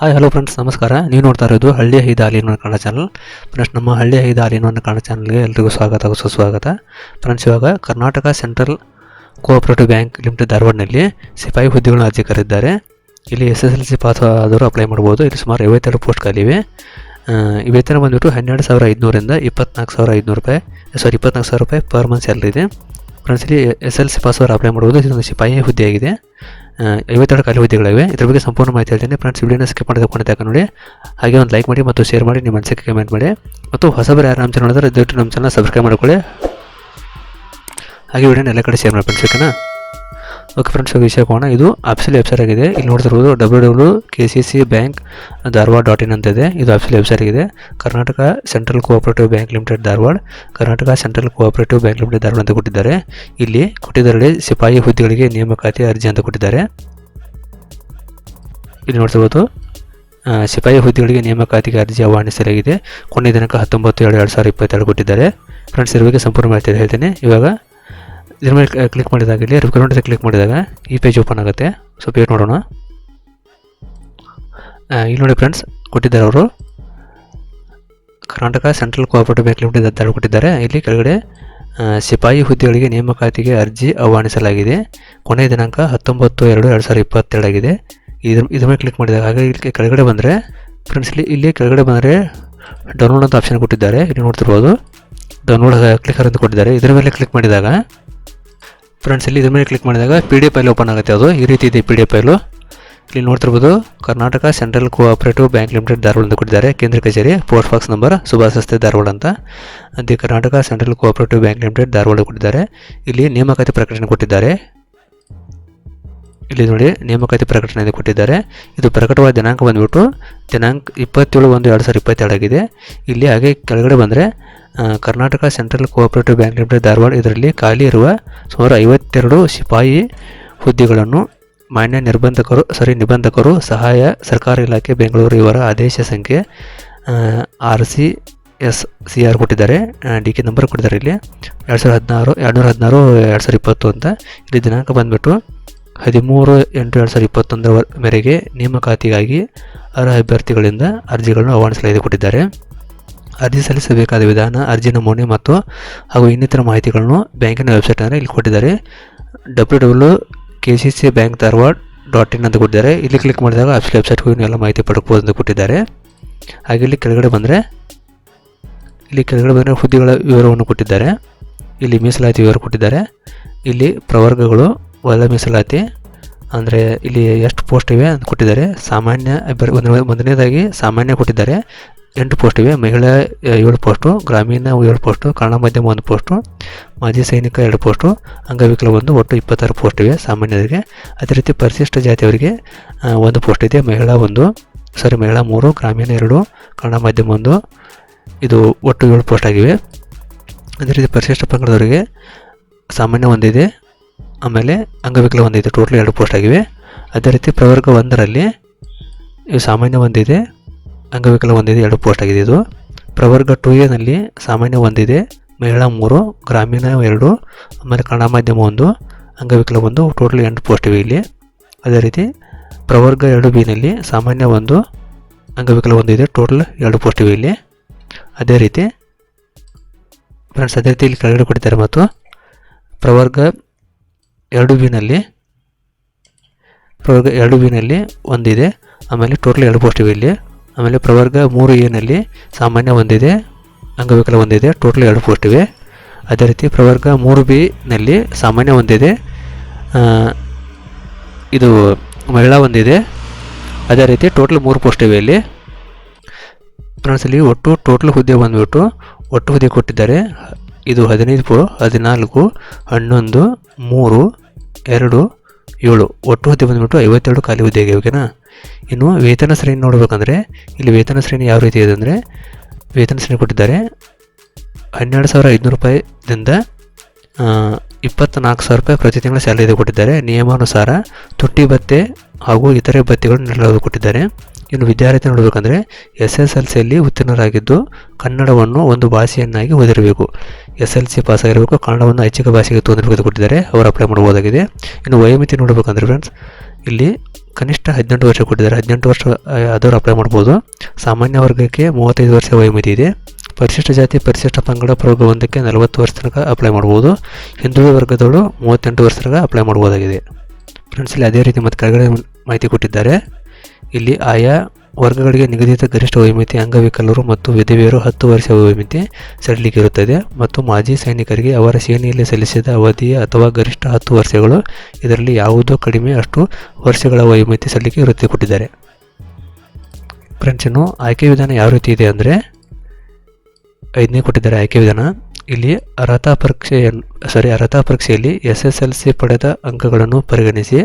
Hi hello friends ನಮಸ್ಕಾರ. ನೀವು ನೋಡ್ತಾ ಇರೋದು ಹಳ್ಳಿ ಐದು ಹಾಲಿನ ಕನ್ನಡ ಚಾನಲ್ ಫ್ರೆಂಡ್ಸ್ ನಮ್ಮ ಹಳ್ಳಿ ಐದು ಹಾಲಿನ ಕನ್ನಡ ಚಾನಲ್ಗೆ ಎಲ್ರಿಗೂ ಸ್ವಾಗತ ಸುಸ್ವಾಗತ ಫ್ರೆಂಡ್ಸ್ ಇವಾಗ Karnataka central cooperative bank limited ಧಾರವಾಡನಲ್ಲಿ ಸಿಪಾಯಿ ಹುದ್ದೆಗಳನ್ನು ಅರ್ಜಿ ಕರೆದಿದ್ದಾರೆ. ಇಲ್ಲಿ S S L C pass ಆದವರು ಅಪ್ಲೈ ಮಾಡ್ಬೋದು. ಇಲ್ಲಿ ಸುಮಾರು ಐವತ್ತೆರಡು ಪೋಸ್ಟ್ ಈ ವೇತನ ಬಂದುಬಿಟ್ಟು ಹನ್ನೆರಡು ಸಾವಿರ ಐದುನೂರಿಂದ ಇಪ್ಪತ್ನಾಲ್ಕು ಸಾವಿರ ಐದುನೂರು ರೂಪಾಯಿ ಸಾರಿ ಇಪ್ಪತ್ನಾಲ್ಕು ಸಾವಿರ ರೂಪಾಯಿ ಪರ್ ಮಂತ್ ಸ್ಯಾಲ್ರಿ ಇದೆ. ಫ್ರೆಂಡ್ಸ್ ಇಲ್ಲಿ ಎಸ್ ಎಲ್ ಸಿ ಪಾಸ್ ಅವರು ಅಪ್ಲೈ ಮಾಡ್ಬೋದು. ಇದೊಂದು ಸಿಪಾಯಿ ಹುದ್ದೆಯಾಗಿದೆ ಐವತ್ತೆರಡು ಖಾಲಿ ಹುದ್ದೆಗಳಿವೆ ಇದ್ರ ಬಗ್ಗೆ ಸಂಪೂರ್ಣ ಮಾಹಿತಿ ಹೇಳ್ತೀನಿ. ಫ್ರೆಂಡ್ಸ್ ವಿಡಿಯೋನ ಸ್ಕಿಪ್ ಮಾಡಿದ ಕೊನೆ ತನಕ ನೋಡಿ. ಹಾಗೆ ಒಂದು ಲೈಕ್ ಮಾಡಿ ಮತ್ತು ಶೇರ್ ಮಾಡಿ, ನಿಮ್ಮ ಅನಿಸಿಕೆ ಕಮೆಂಟ್ ಮಾಡಿ. ಮತ್ತು ಹೊಸಬರು ಯಾರು ನಮ್ಮ ಚಾನಲ್ ನೋಡಿದ್ರೆ ದಯವಿಟ್ಟು ನಮ್ಮ ಚಾನಲ್ ಸಬ್ಸ್ಕ್ರೈಬ್ ಮಾಡ್ಕೊಳ್ಳಿ. ಹಾಗೆ ವಿಡಿಯೋನ ಎಲ್ಲ ಕಡೆ ಶೇರ್ ಮಾಡಿ ಫ್ರೆಂಡ್ಸ್ ಓಕೆನಾ ಓಕೆ ಫ್ರೆಂಡ್ಸ್ ವಿಷಯ ಹೋಗೋಣ ಇದು ಆಫೀಸಲ್ಲಿ ವೆಬ್ಸೈಟ್ ಆಗಿದೆ. ಇಲ್ಲಿ ನೋಡ್ತಿರ್ಬೋದು W W K C C bank Dharwad dot in ಅಂತ ಇದೆ ಇದು ಆಫೀಸಲ್ಲಿ ವೆಬ್ಸೈಟ್ ಆಗಿದೆ. Karnataka central cooperative bank limited Dharwad. Karnataka central cooperative bank limited Dharwad ಅಂತ ಕೊಟ್ಟಿದ್ದಾರೆ. ಇಲ್ಲಿ ಕೊಟ್ಟಿದ್ದರಲ್ಲಿ ಸಿಪಾಯಿ ಹುದ್ದೆಗಳಿಗೆ ನೇಮಕಾತಿ ಅರ್ಜಿ ಅಂತ ಕೊಟ್ಟಿದ್ದಾರೆ. ಇಲ್ಲಿ ನೋಡ್ತಿರ್ಬೋದು ಸಿಪಾಯಿ ಹುದ್ದೆಗಳಿಗೆ ನೇಮಕಾತಿಗೆ ಅರ್ಜಿ ಆಹ್ವಾನಿಸಲಾಗಿದೆ. ಕೊನೆಯ ದಿನಾಂಕ ಹತ್ತೊಂಬತ್ತು ಎರಡು ಎರಡು ಸಾವಿರದ ಇಪ್ಪತ್ತೆರಡು ಕೊಟ್ಟಿದ್ದಾರೆ. ಫ್ರೆಂಡ್ಸ್ ಇರುವಿಗೆ ಸಂಪೂರ್ಣ ಮಾಹಿತಿ ಹೇಳ್ತೇನೆ. ಇವಾಗ ಇದ್ರ ಮೇಲೆ ಕ್ಲಿಕ್ ಮಾಡಿದಾಗ ಇಲ್ಲಿ ರಿಕ್ರೂಟ್ಮೆಂಟ್ ಕ್ಲಿಕ್ ಮಾಡಿದಾಗ ಈ ಪೇಜ್ ಓಪನ್ ಆಗುತ್ತೆ. ಸೊ ಪೇಜ್ ನೋಡೋಣ. ಇಲ್ಲಿ ನೋಡಿ ಫ್ರೆಂಡ್ಸ್ ಕೊಟ್ಟಿದ್ದಾರೆ ಅವರು. Karnataka central cooperative bank limited ಅಂತ ಕೊಟ್ಟಿದ್ದಾರೆ. ಇಲ್ಲಿ ಕೆಳಗಡೆ ಸಿಪಾಯಿ ಹುದ್ದೆಗಳಿಗೆ ನೇಮಕಾತಿಗೆ ಅರ್ಜಿ ಆಹ್ವಾನಿಸಲಾಗಿದೆ. ಕೊನೆಯ ದಿನಾಂಕ ಹತ್ತೊಂಬತ್ತು ಎರಡು ಎರಡು ಸಾವಿರದ ಇಪ್ಪತ್ತೆರಡಾಗಿದೆ ಇದ್ರ ಇದ್ರ ಮೇಲೆ ಕ್ಲಿಕ್ ಮಾಡಿದಾಗ, ಹಾಗೆ ಇಲ್ಲಿ ಕೆಳಗಡೆ ಬಂದರೆ ಫ್ರೆಂಡ್ಸ್ ಇಲ್ಲಿ ಇಲ್ಲಿ ಕೆಳಗಡೆ ಬಂದರೆ ಡೌನ್ಲೋಡ್ ಅಂತ ಆಪ್ಷನ್ ಕೊಟ್ಟಿದ್ದಾರೆ. ಇಲ್ಲಿ ನೋಡ್ತಿರ್ಬೋದು. ಡೌನ್ಲೋಡ್ ಕ್ಲಿಕ್ ಅಂತ ಕೊಟ್ಟಿದ್ದಾರೆ. ಇದರ ಮೇಲೆ ಕ್ಲಿಕ್ ಮಾಡಿದಾಗ ಫ್ರೆಂಡ್ಸ್ ಇಲ್ಲಿ ಇದ್ರ ಮೇಲೆ ಕ್ಲಿಕ್ ಮಾಡಿದಾಗ P D F file open ಆಗುತ್ತೆ ಅದು. ಈ ರೀತಿ ಇದೆ ಪಿ ಡಿ ಎಫ್ ಫೈಲು ಇಲ್ಲಿ ನೋಡ್ತಿರ್ಬೋದು, Karnataka central cooperative bank limited Dharwad ಅಂತ ಕೊಟ್ಟಿದ್ದಾರೆ. ಕೇಂದ್ರ ಕಚೇರಿ ಪೋಸ್ಟ್ ಬಾಕ್ಸ್ ನಂಬರ್ ಸುಭಾಷ್ ರಸ್ತೆ ಧಾರವಾಡ ಅಂತ. ಅದೇ Karnataka central cooperative bank limited Dharwad ಕೊಟ್ಟಿದ್ದಾರೆ. ಇಲ್ಲಿ ನೇಮಕಾತಿ ಪ್ರಕಟಣೆ ಕೊಟ್ಟಿದ್ದಾರೆ. ಇಲ್ಲಿ ನೋಡಿ, ನೇಮಕಾತಿ ಪ್ರಕಟಣೆ ಕೊಟ್ಟಿದ್ದಾರೆ. ಇದು ಪ್ರಕಟವಾದ ದಿನಾಂಕ ಬಂದ್ಬಿಟ್ಟು ದಿನಾಂಕ ಇಪ್ಪತ್ತೇಳು ಒಂದು ಎರಡು ಸಾವಿರದ ಇಪ್ಪತ್ತೆರಡು ಆಗಿದೆ ಇಲ್ಲಿ ಹಾಗೆ ಕೆಳಗಡೆ ಬಂದರೆ Karnataka central cooperative bank limited Dharwad ಇದರಲ್ಲಿ ಖಾಲಿ ಇರುವ ಸುಮಾರು ಐವತ್ತೆರಡು ಸಿಪಾಯಿ ಹುದ್ದೆಗಳನ್ನು ಮಾನ್ಯ ನಿರ್ಬಂಧಕರು ಸಾರಿ ನಿಬಂಧಕರು, ಸಹಾಯ ಸರ್ಕಾರಿ ಇಲಾಖೆ ಬೆಂಗಳೂರು ಇವರ ಆದೇಶ ಸಂಖ್ಯೆ R C S C R ಕೊಟ್ಟಿದ್ದಾರೆ. ಡಿ ಕೆ ನಂಬರ್ ಕೊಟ್ಟಿದ್ದಾರೆ ಇಲ್ಲಿ. ಎರಡು ಸಾವಿರದ ಹದಿನಾರು ಎರಡುನೂರ ಹದಿನಾರು, ಎರಡು ಸಾವಿರದ ಇಪ್ಪತ್ತು ಅಂತ. ಇಲ್ಲಿ ದಿನಾಂಕ ಬಂದುಬಿಟ್ಟು ಹದಿಮೂರು ಎಂಟು ಎರಡು ಸಾವಿರದ ಇಪ್ಪತ್ತೊಂದರ ಮೇರೆಗೆ ನೇಮಕಾತಿಗಾಗಿ ಅರ್ಹ ಅಭ್ಯರ್ಥಿಗಳಿಂದ ಅರ್ಜಿಗಳನ್ನು ಆಹ್ವಾನಿಸಲಾಗಿದೆ, ಕೊಟ್ಟಿದ್ದಾರೆ. ಅರ್ಜಿ ಸಲ್ಲಿಸಬೇಕಾದ ವಿಧಾನ ಅರ್ಜಿ ನಮೂನೆ ಮತ್ತು ಹಾಗೂ ಇನ್ನಿತರ ಮಾಹಿತಿಗಳನ್ನು ಬ್ಯಾಂಕಿನ ವೆಬ್ಸೈಟ್ ಅಂದರೆ ಇಲ್ಲಿ ಕೊಟ್ಟಿದ್ದಾರೆ. W W K C C bank Dharwad dot in ಅಂತ ಕೊಟ್ಟಿದ್ದಾರೆ. ಇಲ್ಲಿ ಕ್ಲಿಕ್ ಮಾಡಿದಾಗ ಆಫೀಸ್ ವೆಬ್ಸೈಟ್ಗೆ ಹೋಗಿ ಎಲ್ಲ ಮಾಹಿತಿ ಪಡ್ಕೋದು ಅಂತ ಕೊಟ್ಟಿದ್ದಾರೆ. ಹಾಗೆ ಇಲ್ಲಿ ಕೆಳಗಡೆ ಬಂದರೆ, ಇಲ್ಲಿ ಕೆಳಗಡೆ ಬಂದರೆ ಹುದ್ದೆಗಳ ವಿವರವನ್ನು ಕೊಟ್ಟಿದ್ದಾರೆ. ಇಲ್ಲಿ ಮೀಸಲಾತಿ ವಿವರ ಕೊಟ್ಟಿದ್ದಾರೆ. ಇಲ್ಲಿ ಪ್ರವರ್ಗಗಳು ಒಳ ಮೀಸಲಾತಿ, ಅಂದರೆ ಇಲ್ಲಿ ಎಷ್ಟು ಪೋಸ್ಟ್ ಇವೆ ಅಂತ ಕೊಟ್ಟಿದ್ದಾರೆ. ಸಾಮಾನ್ಯ ಅಭ್ಯರ್ಥಿ ಒಂದನೇ ಮೊದಲನೇದಾಗಿ ಸಾಮಾನ್ಯ ಕೊಟ್ಟಿದ್ದಾರೆ. ಎಂಟು ಪೋಸ್ಟ್ ಇವೆ. ಮಹಿಳಾ ಏಳು ಪೋಸ್ಟು ಗ್ರಾಮೀಣ ಏಳು ಪೋಸ್ಟು ಕನ್ನಡ ಮಾಧ್ಯಮ ಒಂದು ಪೋಸ್ಟು ಮಾಜಿ ಸೈನಿಕ ಎರಡು ಪೋಸ್ಟು ಅಂಗವಿಕಲ ಒಂದು, ಒಟ್ಟು ಇಪ್ಪತ್ತಾರು ಪೋಸ್ಟ್ ಇವೆ ಸಾಮಾನ್ಯರಿಗೆ. ಅದೇ ರೀತಿ ಪರಿಶಿಷ್ಟ ಜಾತಿಯವರಿಗೆ ಒಂದು ಪೋಸ್ಟ್ ಇದೆ. ಮಹಿಳಾ ಒಂದು ಸಾರಿ ಮಹಿಳಾ ಮೂರು, ಗ್ರಾಮೀಣ ಎರಡು, ಕನ್ನಡ ಮಾಧ್ಯಮ ಒಂದು. ಇದು ಒಟ್ಟು ಏಳು ಪೋಸ್ಟ್ ಆಗಿವೆ. ಅದೇ ರೀತಿ ಪರಿಶಿಷ್ಟ ಪಂಗಡದವರಿಗೆ ಸಾಮಾನ್ಯ ಒಂದಿದೆ. ಆಮೇಲೆ ಅಂಗವಿಕಲ ಒಂದಿದೆ. ಟೋಟಲ್ ಎರಡು ಪೋಸ್ಟ್ ಆಗಿವೆ. ಅದೇ ರೀತಿ ಪ್ರವರ್ಗ ಒಂದರಲ್ಲಿ ಇವು ಸಾಮಾನ್ಯ ಒಂದಿದೆ. ಅಂಗವಿಕಲ ಒಂದಿದೆ, ಎರಡು ಪೋಸ್ಟ್ ಆಗಿದೆ ಇದು. ಪ್ರವರ್ಗ ಟು ಎನಲ್ಲಿ ಸಾಮಾನ್ಯ ಒಂದಿದೆ ಮಹಿಳಾ ಮೂರು, ಗ್ರಾಮೀಣ ಎರಡು, ಆಮೇಲೆ ಕನ್ನಡ ಮಾಧ್ಯಮ ಒಂದು, ಅಂಗವಿಕಲ ಒಂದು, ಟೋಟಲ್ ಎಂಟು ಪೋಸ್ಟ್ ಇವೆ ಇಲ್ಲಿ. ಅದೇ ರೀತಿ ಪ್ರವರ್ಗ ಎರಡು ಬಿನಲ್ಲಿ ಸಾಮಾನ್ಯ ಒಂದು, ಅಂಗವಿಕಲ ಒಂದಿದೆ, ಟೋಟಲ್ ಎರಡು ಪೋಸ್ಟ್ ಇವೆ ಇಲ್ಲಿ. ಅದೇ ರೀತಿ ಫ್ರೆಂಡ್ಸ್, ಅದೇ ರೀತಿ ಇಲ್ಲಿ ಕೆಳಗಡೆ ಕೊಟ್ಟಿದ್ದಾರೆ ಮತ್ತು ಪ್ರವರ್ಗ ಎರಡು ಬಿನಲ್ಲಿ ಪ್ರವರ್ಗ ಎರಡು ಬಿನಲ್ಲಿ ಒಂದಿದೆ, ಆಮೇಲೆ ಟೋಟಲ್ ಎರಡು ಪೋಸ್ಟ್ ಇವೆ ಇಲ್ಲಿ. ಆಮೇಲೆ ಪ್ರವರ್ಗ ಮೂರು ಎನಲ್ಲಿ ಸಾಮಾನ್ಯ ಒಂದಿದೆ, ಅಂಗವಿಕಲ ಒಂದಿದೆ, ಟೋಟಲ್ ಎರಡು ಪೋಸ್ಟ್ ಇವೆ. ಅದೇ ರೀತಿ ಪ್ರವರ್ಗ ಮೂರು ಬಿನಲ್ಲಿ ಸಾಮಾನ್ಯ ಒಂದಿದೆ ಇದು ಮಹಿಳಾ ಒಂದಿದೆ. ಅದೇ ರೀತಿ ಟೋಟಲ್ ಮೂರು ಪೋಸ್ಟ್ ಇವೆ ಇಲ್ಲಿ. ಫ್ರೆಂಡ್ಸ್, ಇಲ್ಲಿ ಒಟ್ಟು ಟೋಟಲ್ ಹುದ್ದೆ ಬಂದುಬಿಟ್ಟು ಒಟ್ಟು ಹುದ್ದೆ ಕೊಟ್ಟಿದ್ದಾರೆ. ಇದು ಹದಿನೈದು ಹದಿನಾಲ್ಕು, ಹನ್ನೊಂದು, ಮೂರು, ಎರಡು ಏಳು, ಒಟ್ಟು ಹುದ್ದೆ ಬಂದುಬಿಟ್ಟು ಐವತ್ತೆರಡು ಖಾಲಿ ಹುದ್ದೆಗೆ ಓಕೆನಾ ಇನ್ನು ವೇತನ ಶ್ರೇಣಿ ನೋಡಬೇಕಂದ್ರೆ, ಇಲ್ಲಿ ವೇತನ ಶ್ರೇಣಿ ಯಾವ ರೀತಿ ಇದೆ ಅಂದರೆ, ವೇತನ ಶ್ರೇಣಿ ಕೊಟ್ಟಿದ್ದಾರೆ, ಹನ್ನೆರಡು ಸಾವಿರ ಐದುನೂರು ರೂಪಾಯಿದಿಂದ ಇಪ್ಪತ್ತ್ನಾಲ್ಕು ಸಾವಿರ ರೂಪಾಯಿ ಪ್ರತಿ ತಿಂಗಳ ಸ್ಯಾಲರಿ ಕೊಟ್ಟಿದ್ದಾರೆ. ನಿಯಮಾನುಸಾರ ತುಟ್ಟಿ ಭತ್ತೆ ಹಾಗೂ ಇತರೆ ಭತ್ಯೆಗಳನ್ನು ನೀಡಲು ಕೊಟ್ಟಿದ್ದಾರೆ. ಇನ್ನು ವಿದ್ಯಾರ್ಥಿ ನೋಡಬೇಕಂದ್ರೆ ಎಸ್ ಎಸ್ ಎಲ್ ಸಿಯಲ್ಲಿ ಉತ್ತೀರ್ಣರಾಗಿದ್ದು ಕನ್ನಡವನ್ನು ಒಂದು ಭಾಷೆಯನ್ನಾಗಿ ಓದಿರಬೇಕು. ಎಸ್ ಎಲ್ ಸಿ ಪಾಸ್ ಆಗಿರಬೇಕು ಕನ್ನಡವನ್ನು ಐಚ್ಛಿಕ ಭಾಷೆಗೆ ತೊಂದರೆ ಕೊಟ್ಟಿದ್ದಾರೆ ಅವರು ಅಪ್ಲೈ ಮಾಡ್ಬೋದಾಗಿದೆ ಇನ್ನು ವಯೋಮಿತಿ ನೋಡಬೇಕಂದ್ರೆ ಫ್ರೆಂಡ್ಸ್ ಇಲ್ಲಿ ಕನಿಷ್ಠ ಹದಿನೆಂಟು ವರ್ಷ ಕೊಟ್ಟಿದ್ದಾರೆ. ಹದಿನೆಂಟು ವರ್ಷ ಆದವರು ಅಪ್ಲೈ ಮಾಡ್ಬೋದು. ಸಾಮಾನ್ಯ ವರ್ಗಕ್ಕೆ ಮೂವತ್ತೈದು ವರ್ಷ ವಯೋಮಿತಿ ಇದೆ. ಪರಿಶಿಷ್ಟ ಜಾತಿ, ಪರಿಶಿಷ್ಟ ಪಂಗಡ ಪ್ರಯೋಗ ಒಂದಕ್ಕೆ ನಲವತ್ತು ವರ್ಷ ತನಕ ಅಪ್ಲೈ ಮಾಡ್ಬೋದು. ಹಿಂದುಳಿದ ವರ್ಗದವರು ಮೂವತ್ತೆಂಟು ವರ್ಷ ತನಕ ಅಪ್ಲೈ ಮಾಡ್ಬೋದಾಗಿದೆ. ಫ್ರೆಂಡ್ಸ್ ಇಲ್ಲಿ ಅದೇ ರೀತಿ ಮತ್ತು ಕೆಳಗಡೆ ಮಾಹಿತಿ ಕೊಟ್ಟಿದ್ದಾರೆ. ಇಲ್ಲಿ ಆಯಾ ವರ್ಗಗಳಿಗೆ ನಿಗದಿತ ಗರಿಷ್ಠ ವಯೋಮಿತಿ ಅಂಗವಿಕಲರು ಮತ್ತು ವಿಧವೆಯರು ಹತ್ತು ವರ್ಷ ವಯೋಮಿತಿ ಇರುತ್ತದೆ ಮತ್ತು ಮಾಜಿ ಸೈನಿಕರಿಗೆ ಅವರ ಸೇನೆಯಲ್ಲಿ ಸಲ್ಲಿಸಿದ ಅವಧಿಯ ಅಥವಾ ಗರಿಷ್ಠ ಹತ್ತು ವರ್ಷಗಳು, ಇದರಲ್ಲಿ ಯಾವುದೋ ಕಡಿಮೆ ಅಷ್ಟು ವರ್ಷಗಳ ವಯೋಮಿತಿ ಸಲ್ಲಿಕೆ ವೃತ್ತಿ ಕೊಟ್ಟಿದ್ದಾರೆ ಫ್ರೆಂಡ್ಸ್ ಇನ್ನು ಆಯ್ಕೆ ವಿಧಾನ ಯಾವ ರೀತಿ ಇದೆ ಅಂದರೆ ಐದನೇ ಕೊಟ್ಟಿದ್ದಾರೆ ಆಯ್ಕೆ ವಿಧಾನ. ಇಲ್ಲಿ ಅರ್ಹತಾ ಪರೀಕ್ಷೆಯನ್ನು ಸಾರಿ ಅರ್ಹತಾ ಪರೀಕ್ಷೆಯಲ್ಲಿ ಎಸ್ ಎಸ್ ಎಲ್ ಸಿ ಪಡೆದ ಅಂಕಗಳನ್ನು ಪರಿಗಣಿಸಿ,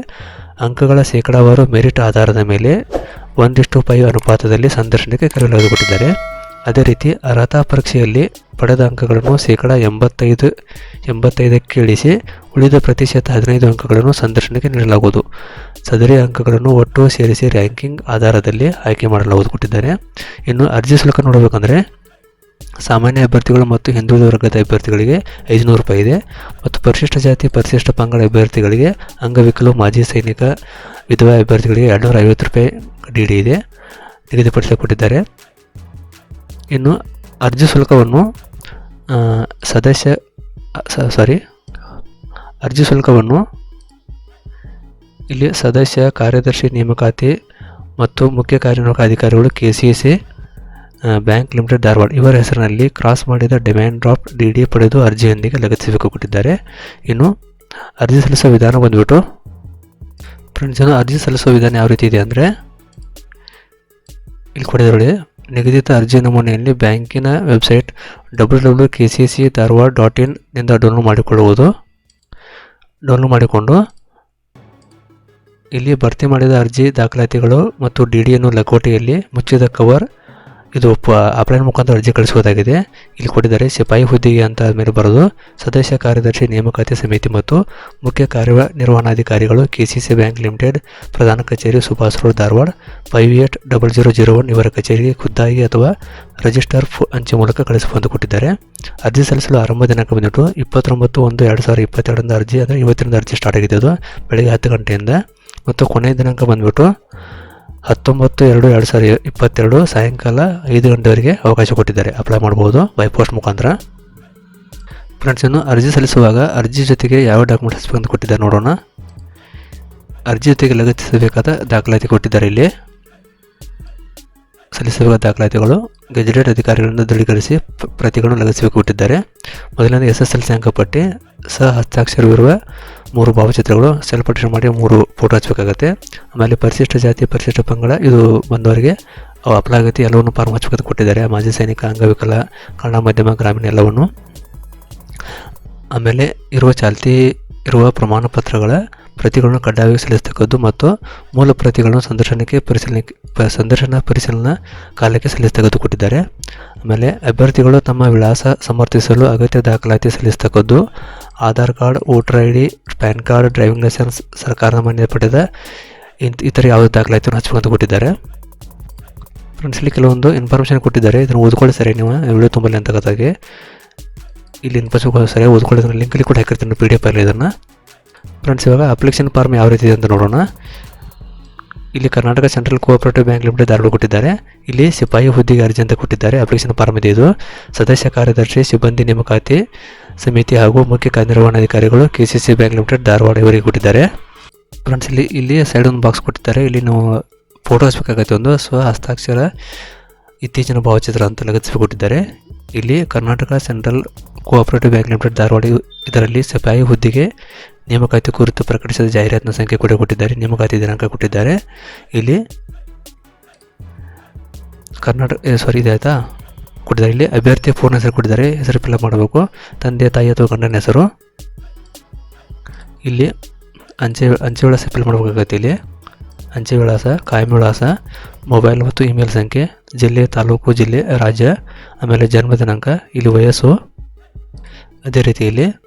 ಅಂಕಗಳ ಶೇಕಡಾವಾರು ಮೆರಿಟ್ ಆಧಾರದ ಮೇಲೆ ಒಂದಿಷ್ಟು ಪೈ ಅನುಪಾತದಲ್ಲಿ ಸಂದರ್ಶನಕ್ಕೆ ಕರೆಯಲಾಗಿಬಿಟ್ಟಿದ್ದಾರೆ ಅದೇ ರೀತಿ ಅರ್ಹತಾ ಪರೀಕ್ಷೆಯಲ್ಲಿ ಪಡೆದ ಅಂಕಗಳನ್ನು ಶೇಕಡ ಎಂಬತ್ತೈದು, ಎಂಬತ್ತೈದಕ್ಕೆ ಇಳಿಸಿ ಉಳಿದ ಪ್ರತಿಶತ ಹದಿನೈದು ಅಂಕಗಳನ್ನು ಸಂದರ್ಶನಕ್ಕೆ ನೀಡಲಾಗುವುದು. ಸದರಿ ಅಂಕಗಳನ್ನು ಒಟ್ಟು ಸೇರಿಸಿ ರ್ಯಾಂಕಿಂಗ್ ಆಧಾರದಲ್ಲಿ ಆಯ್ಕೆ ಮಾಡಲಾಗುವುದು ಕೊಟ್ಟಿದ್ದಾರೆ ಇನ್ನು ಅರ್ಜಿ ಶುಲ್ಕ ನೋಡಬೇಕಂದ್ರೆ ಸಾಮಾನ್ಯ ಅಭ್ಯರ್ಥಿಗಳು ಮತ್ತು ಹಿಂದುಳಿದ ವರ್ಗದ ಅಭ್ಯರ್ಥಿಗಳಿಗೆ ಐದುನೂರು ರೂಪಾಯಿ ಇದೆ ಮತ್ತು ಪರಿಶಿಷ್ಟ ಜಾತಿ, ಪರಿಶಿಷ್ಟ ಪಂಗಡ ಅಭ್ಯರ್ಥಿಗಳಿಗೆ ಅಂಗವಿಕಲು ಮಾಜಿ ಸೈನಿಕ, ವಿಧವಾ ಅಭ್ಯರ್ಥಿಗಳಿಗೆ ಎರಡುನೂರ ಐವತ್ತು ರೂಪಾಯಿ ಡಿ ಡಿ ಇದೆ ನಿಗದಿಪಡಿಸಿಕೊಟ್ಟಿದ್ದಾರೆ. ಇನ್ನು ಅರ್ಜಿ ಶುಲ್ಕವನ್ನು ಸದಸ್ಯ ಸಾರಿ ಅರ್ಜಿ ಶುಲ್ಕವನ್ನು ಇಲ್ಲಿ ಸದಸ್ಯ, ಕಾರ್ಯದರ್ಶಿ ನೇಮಕಾತಿ ಮತ್ತು ಮುಖ್ಯ ಕಾರ್ಯನಿರ್ವಾಹಕ ಅಧಿಕಾರಿಗಳು K C C bank limited Dharwad ಇವರ ಹೆಸರಿನಲ್ಲಿ ಕ್ರಾಸ್ ಮಾಡಿದ ಡಿಮ್ಯಾಂಡ್ ಡ್ರಾಫ್ಟ್ ಡಿ ಡಿ ಪಡೆದು ಅರ್ಜಿಯೊಂದಿಗೆ ಲಗತ್ತಿಸಬೇಕು ಕೊಟ್ಟಿದ್ದಾರೆ. ಇನ್ನು ಅರ್ಜಿ ಸಲ್ಲಿಸುವ ವಿಧಾನ ಬಂದುಬಿಟ್ಟು ಫ್ರೆಂಡ್ಸ್ ಇನ್ನು ಅರ್ಜಿ ಸಲ್ಲಿಸುವ ವಿಧಾನ ಯಾವ ರೀತಿ ಇದೆ ಅಂದರೆ, ಇಲ್ಲಿ ಕೊಡಿದ್ರಲ್ಲಿ ನಿಗದಿತ ಅರ್ಜಿ ನಮೂನೆಯಲ್ಲಿ ಬ್ಯಾಂಕಿನ website W W K C C Dharwad dot ಇನ್ನಿಂದ download ಮಾಡಿಕೊಳ್ಳುವುದು. ಡೌನ್ಲೋಡ್ ಮಾಡಿಕೊಂಡು, ಇಲ್ಲಿ ಭರ್ತಿ ಮಾಡಿದ ಅರ್ಜಿ, ದಾಖಲಾತಿಗಳು ಮತ್ತು ಡಿ ಡಿಯನ್ನು ಲಕೋಟೆಯಲ್ಲಿ ಮುಚ್ಚಿದ ಕವರ್ ಇದು ಅಪ್ಲೈನ್ ಮುಖಾಂತರ ಅರ್ಜಿ ಕಳಿಸುವುದಾಗಿದೆ ಇಲ್ಲಿ ಕೊಟ್ಟಿದ್ದಾರೆ, ಸಿಪಾಯಿ ಹುದ್ದೆಗೆ ಅಂತ ಮೇಲೆ ಬರೋದು, ಸದಸ್ಯ ಕಾರ್ಯದರ್ಶಿ ನೇಮಕಾತಿ ಸಮಿತಿ ಮತ್ತು ಮುಖ್ಯ ಕಾರ್ಯನಿರ್ವಹಣಾಧಿಕಾರಿಗಳು K C C bank limited, ಪ್ರಧಾನ ಕಚೇರಿ Subhash road Dharwad, five eight double zero zero one ಇವರ ಕಚೇರಿಗೆ ಖುದ್ದಾಗಿ ಅಥವಾ ರಿಜಿಸ್ಟರ್ ಅಂಚೆ ಮೂಲಕ ಕಳಿಸಬಂದು ಕೊಟ್ಟಿದ್ದಾರೆ. ಅರ್ಜಿ ಸಲ್ಲಿಸಲು ಆರಂಭ ದಿನಾಂಕ ಬಂದ್ಬಿಟ್ಟು ಇಪ್ಪತ್ತೊಂಬತ್ತು ಒಂದು ಎರಡು ಸಾವಿರದ ಇಪ್ಪತ್ತೆರಡರಿಂದ ಅರ್ಜಿ ಅಂದರೆ ಇವತ್ತಿನಿಂದ ಅರ್ಜಿ ಸ್ಟಾರ್ಟ್ ಆಗಿದೆ ಅದು, ಬೆಳಗ್ಗೆ ಹತ್ತು ಗಂಟೆಯಿಂದ. ಮತ್ತು ಕೊನೆಯ ದಿನಾಂಕ ಬಂದ್ಬಿಟ್ಟು ಹತ್ತೊಂಬತ್ತು, ಎರಡು ಎರಡು ಸಾವಿರದ ಇಪ್ಪತ್ತೆರಡು ಸಾಯಂಕಾಲ ಐದು ಗಂಟೆವರೆಗೆ ಅವಕಾಶ ಕೊಟ್ಟಿದ್ದಾರೆ. ಅಪ್ಲೈ ಮಾಡ್ಬೋದು ಬೈ ಪೋಸ್ಟ್ ಮುಖಾಂತರ. ಫ್ರೆಂಡ್ಸ್ ಇನ್ನು ಅರ್ಜಿ ಸಲ್ಲಿಸುವಾಗ ಅರ್ಜಿ ಜೊತೆಗೆ ಯಾವ ಡಾಕ್ಯುಮೆಂಟ್ಸ್ ಅಂತ ಕೊಟ್ಟಿದ್ದಾರೆ ನೋಡೋಣ. ಅರ್ಜಿ ಜೊತೆಗೆ ಲಗತ್ತಿಸಬೇಕಾದ ದಾಖಲಾತಿ ಕೊಟ್ಟಿದ್ದಾರೆ ಇಲ್ಲಿ. ಸಲ್ಲಿಸಬೇಕಾದ ದಾಖಲಾತಿಗಳು ಗೆಜೆಟೆಡ್ ಅಧಿಕಾರಿಗಳಿಂದ ದೃಢೀಕರಿಸಿ ಪ್ರತಿಗಳನ್ನು ಲಗಿಸಬೇಕು ಕೊಟ್ಟಿದ್ದಾರೆ. ಮೊದಲನೇ ಎಸ್ ಎಸ್ ಎಲ್ ಸಿ ಅಂಕಪಟ್ಟಿ ಸಹ ಹಸ್ತಾಕ್ಷರವಿರುವ ಮೂರು ಭಾವಚಿತ್ರಗಳು ಸೆಲ್ಫ್ ಮಾಡಿ ಮೂರು ಫೋಟೋ ಹಚ್ಚಬೇಕಾಗತ್ತೆ ಆಮೇಲೆ ಪರಿಶಿಷ್ಟ ಜಾತಿ, ಪರಿಶಿಷ್ಟ ಪಂಗಡ, ಇದು ಬಂದವರಿಗೆ ಅವು ಅಪ್ಲೈ ಆಗುತ್ತೆ, ಎಲ್ಲವನ್ನು ಫಾರ್ಮ್ ಹಚ್ಚಬೇಕಂತ ಕೊಟ್ಟಿದ್ದಾರೆ. ಮಾಜಿ ಸೈನಿಕ, ಅಂಗವಿಕಲ, ಕನ್ನಡ ಮಾಧ್ಯಮ, ಗ್ರಾಮೀಣ ಎಲ್ಲವನ್ನು. ಆಮೇಲೆ ಇರುವ ಚಾಲ್ತಿ, ಇರುವ ಪ್ರಮಾಣ ಪತ್ರಗಳ ಪ್ರತಿಗಳನ್ನು ಕಡ್ಡಾಯವಾಗಿ ಸಲ್ಲಿಸತಕ್ಕದ್ದು ಮತ್ತು ಮೂಲ ಪ್ರತಿಗಳನ್ನು ಸಂದರ್ಶನಕ್ಕೆ ಪರಿಶೀಲನೆ ಸಂದರ್ಶನ ಪರಿಶೀಲನಾ ಕಾಲಕ್ಕೆ ಸಲ್ಲಿಸತಕ್ಕದ್ದು ಕೊಟ್ಟಿದ್ದಾರೆ. ಆಮೇಲೆ ಅಭ್ಯರ್ಥಿಗಳು ತಮ್ಮ ವಿಳಾಸ ಸಮರ್ಥಿಸಲು ಅಗತ್ಯ ದಾಖಲಾತಿ ಸಲ್ಲಿಸತಕ್ಕದ್ದು, Aadhaar card, voter I D PAN card, driving licence, ಸರ್ಕಾರದ ಮಾನ್ಯತೆ ಪಡೆದ ಇಂತ ಇತರ ಯಾವುದೇ ದಾಖಲಾತಿಯನ್ನು ಹಚ್ಚಿಕೊಂಡು ಕೊಟ್ಟಿದ್ದಾರೆ. ಫ್ರೆಂಡ್ಸ್, ಇಲ್ಲಿ ಕೆಲವೊಂದು ಇನ್ಫಾರ್ಮೇಷನ್ ಕೊಟ್ಟಿದ್ದಾರೆ. ಇದನ್ನು ಓದ್ಕೊಳ್ಳಿ ಸರಿ ನೀವು ವಿಡಿಯೋ ತುಂಬಲಿ ಅಂತ ಕಥಾಗೆ ಇಲ್ಲಿ ಇನ್ಫಾರ್ಮೇಷನ್ ಸರಿಯಾಗಿ ಅದನ್ನು ಲಿಂಕಲ್ಲಿ ಕೂಡ ಹಾಕಿರ್ತೀನಿ. ಪಿ ಡಿ ಎಫ್ ಅಲ್ಲಿ ಇದನ್ನು. ಫ್ರೆಂಡ್ಸ್ ಇವಾಗ ಅಪ್ಲಿಕೇಶನ್ ಫಾರ್ಮ್ ಯಾವ ರೀತಿ ಇದೆ ಅಂತ ನೋಡೋಣ. ಇಲ್ಲಿ Karnataka central cooperative bank limited Dharwad ಕೊಟ್ಟಿದ್ದಾರೆ. ಇಲ್ಲಿ ಸಿಪಾಯಿ ಹುದ್ದೆಗೆ ಅರ್ಜಿ ಅಂತ ಕೊಟ್ಟಿದ್ದಾರೆ. ಅಪ್ಲಿಕೇಶನ್ ಫಾರ್ಮ್ ಇದೆ ಇದು. ಸದಸ್ಯ ಕಾರ್ಯದರ್ಶಿ, ಸಿಬ್ಬಂದಿ ನೇಮಕಾತಿ ಸಮಿತಿ ಹಾಗೂ ಮುಖ್ಯ ಕಾರ್ಯನಿರ್ವಹಣಾಧಿಕಾರಿಗಳು K C C bank limited Dharwad ಇವರಿಗೆ ಕೊಟ್ಟಿದ್ದಾರೆ. ಫ್ರೆಂಡ್ಸ್ ಇಲ್ಲಿ ಇಲ್ಲಿ ಸೈಡ್ ಒಂದು ಬಾಕ್ಸ್ ಕೊಟ್ಟಿದ್ದಾರೆ. ಇಲ್ಲಿ ನಾವು ಫೋಟೋಸ್ ಬೇಕಾಗುತ್ತೆ ಒಂದು. ಸ್ವ ಹಸ್ತಾಕ್ಷರ ಇತ್ತೀಚಿನ ಭಾವಚಿತ್ರ ಅಂತ ಲಗತ್ತಿಸಿಕೊಟ್ಟಿದ್ದಾರೆ ಇಲ್ಲಿ Karnataka central cooperative bank limited Dharwad ಇದರಲ್ಲಿ ಸಿಪಾಯಿ ಹುದ್ದೆಗೆ ನೇಮಕಾತಿ ಕುರಿತು ಪ್ರಕಟಿಸಿದ ಜಾಹೀರಾತಿನ ಸಂಖ್ಯೆ ಕೂಡ ಕೊಟ್ಟಿದ್ದಾರೆ. ನೇಮಕಾತಿ ದಿನಾಂಕ ಕೊಟ್ಟಿದ್ದಾರೆ. ಇಲ್ಲಿ ಕರ್ನಾಟಕ ಸಾರಿ ಇದೆ ಆಯಿತಾ? ಕೊಟ್ಟಿದ್ದಾರೆ. ಇಲ್ಲಿ ಅಭ್ಯರ್ಥಿಯ ಪೂರ್ಣ ಹೆಸರು ಕೊಟ್ಟಿದ್ದಾರೆ. ಹೆಸರು ಫಿಲಪ್ ಮಾಡಬೇಕು. ತಂದೆ ತಾಯಿ ಅಥವಾ ಗಂಡನ ಹೆಸರು. ಇಲ್ಲಿ ಅಂಚೆ ಅಂಚೆ ವಿಳಾಸ ಫಿಲ್ ಮಾಡಬೇಕಾಗತ್ತೆ ಇಲ್ಲಿ. ಅಂಚೆ ವಿಳಾಸ ಕಾಯಂ ವಿಳಾಸ ಮೊಬೈಲ್ ಮತ್ತು ಇಮೇಲ್ ಸಂಖ್ಯೆ, ಜಿಲ್ಲೆ, ತಾಲೂಕು, ಜಿಲ್ಲೆ, ರಾಜ್ಯ, ಆಮೇಲೆ ಜನ್ಮ ದಿನಾಂಕ, ಇಲ್ಲಿ ವಯಸ್ಸು. ಅದೇ ರೀತಿ ಇಲ್ಲಿ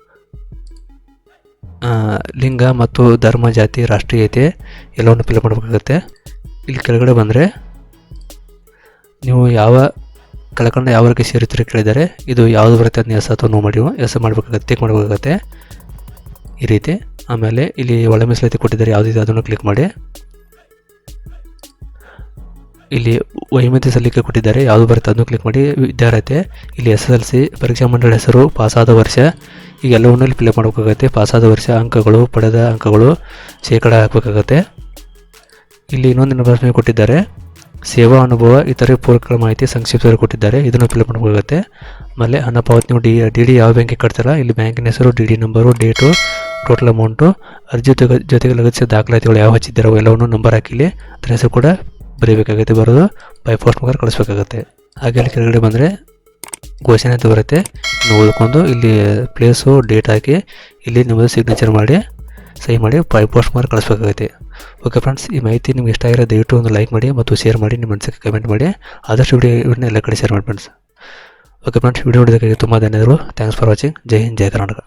ಲಿಂಗ ಮತ್ತು ಧರ್ಮ, ಜಾತಿ, ರಾಷ್ಟ್ರೀಯತೆ ಎಲ್ಲವನ್ನು ಫಿಲ್ ಮಾಡಬೇಕಾಗತ್ತೆ. ಇಲ್ಲಿ ಕೆಳಗಡೆ ಬಂದರೆ ನೀವು ಯಾವ ಕಳ್ಕೊಂಡು ಯಾವ ವರ್ಗಕ್ಕೆ ಸೇರುತ್ತೀರಿ ಕೇಳಿದ್ದಾರೆ ಇದು ಯಾವುದು ಬರುತ್ತೆ ಅದನ್ನ ಎಸ್ ಅಥವಾ ನೋ ಮಾಡಿ, ಎಸ್ ಮಾಡಬೇಕಾಗತ್ತೆ ಕ್ಲಿಕ್ ಮಾಡಬೇಕಾಗತ್ತೆ. ಈ ರೀತಿ. ಆಮೇಲೆ ಇಲ್ಲಿ ಒಳ ಮೀಸಲಾತಿ ಕೊಟ್ಟಿದ್ದಾರೆ ಯಾವುದಿದೆ ಅದನ್ನು ಕ್ಲಿಕ್ ಮಾಡಿ. ಇಲ್ಲಿ ವೈಮತಿ ಸಲ್ಲಿಕೆ ಕೊಟ್ಟಿದ್ದಾರೆ, ಯಾವುದು ಬರುತ್ತೆ ಅದನ್ನು ಕ್ಲಿಕ್ ಮಾಡಿ. ವಿದ್ಯಾರ್ಹತೆ, ಇಲ್ಲಿ ಎಸ್ ಎಸ್ ಎಲ್ ಸಿ ಪರೀಕ್ಷಾ ಮಂಡಳಿ ಹೆಸರು ಪಾಸಾದ ವರ್ಷ ಈಗ ಎಲ್ಲವನ್ನೂ ಇಲ್ಲಿ ಫಿಲ್ಅಪ್ ಮಾಡಬೇಕಾಗತ್ತೆ. ಪಾಸಾದ ವರ್ಷ ಅಂಕಗಳು, ಪಡೆದ ಅಂಕಗಳು, ಶೇಕಡ ಹಾಕಬೇಕಾಗತ್ತೆ. ಇಲ್ಲಿ ಇನ್ನೊಂದು ಪ್ರಶ್ನೆ ಕೊಟ್ಟಿದ್ದಾರೆ. ಸೇವಾ ಅನುಭವ, ಇತರೆ ಪೂರಕಗಳ ಮಾಹಿತಿ ಸಂಕ್ಷಿಪ್ತವಾಗಿ ಕೊಟ್ಟಿದ್ದಾರೆ. ಇದನ್ನು ಫಿಲ್ಅಪ್ ಮಾಡಬೇಕಾಗುತ್ತೆ. ಆಮೇಲೆ ಹಣ ಪಾವತಿ ಡಿ ಡಿ ಡಿ ಯಾವ ಬ್ಯಾಂಕಿಗೆ ಕಟ್ತೀರಾ? ಇಲ್ಲಿ ಬ್ಯಾಂಕಿನ ಹೆಸರು, D D number date total amount ಅರ್ಜಿ ಜೊತೆಗೆ ಜೊತೆಗೆ ಲಗತ್ತಿಸಿದ ದಾಖಲಾತಿಗಳು ಯಾವ ಹಚ್ಚಿದ್ದಾರೋ ಎಲ್ಲವನ್ನು ನಂಬರ್ ಹಾಕಿಲಿ ಅದರ ಹೆಸರು ಕೂಡ ಬರೀಬೇಕಾಗುತ್ತೆ. ಬರೋದು ಬೈ ಪೋಸ್ಟ್ ಮುಖಾಂತರ ಕಳಿಸ್ಬೇಕಾಗತ್ತೆ. ಹಾಗೆ ಅಲ್ಲಿ ಕೆಳಗಡೆ ಬಂದರೆ ಘೋಷಣೆ ಅಂತ ಬರುತ್ತೆ. ನೀವು ಇಲ್ಲಿ ಪ್ಲೇಸು ಡೇಟ್ ಹಾಕಿ ಇಲ್ಲಿ ನಿಮ್ಮದು ಸಿಗ್ನೇಚರ್ ಮಾಡಿ, ಸಹಿ ಮಾಡಿ ಪೈ ಪೋಸ್ಟ್ ಮಾಡಿ ಕಳಿಸ್ಬೇಕಾಗತ್ತೆ ಓಕೆ ಫ್ರೆಂಡ್ಸ್ ಈ ಮಾಹಿತಿ ನಿಮ್ಗೆ ಇಷ್ಟ ಆಗಿರೋ ದಯವಿಟ್ಟು ಒಂದು ಲೈಕ್ ಮಾಡಿ ಮತ್ತು ಶೇರ್ ಮಾಡಿ, ನಿಮ್ಮ ಮನಸ್ಸಿಗೆ ಕಮೆಂಟ್ ಮಾಡಿ. ಆದಷ್ಟು ವಿಡಿಯೋ ಇವನ್ನ ಎಲ್ಲ ಕಡೆ ಶೇರ್ ಮಾಡಿ ಫ್ರೆಂಡ್ಸ್ ಓಕೆ ಫ್ರೆಂಡ್ಸ್ ವಿಡಿಯೋ ನೋಡೋದಕ್ಕಾಗಿ ತುಂಬ ಧನ್ಯವಾದಗಳು. ಥ್ಯಾಂಕ್ಸ್ ಫಾರ್ ವಾಚಿಂಗ್ ಜೈ ಹಿಂದ್, ಜೈ ಕರ್ನಾಟಕ.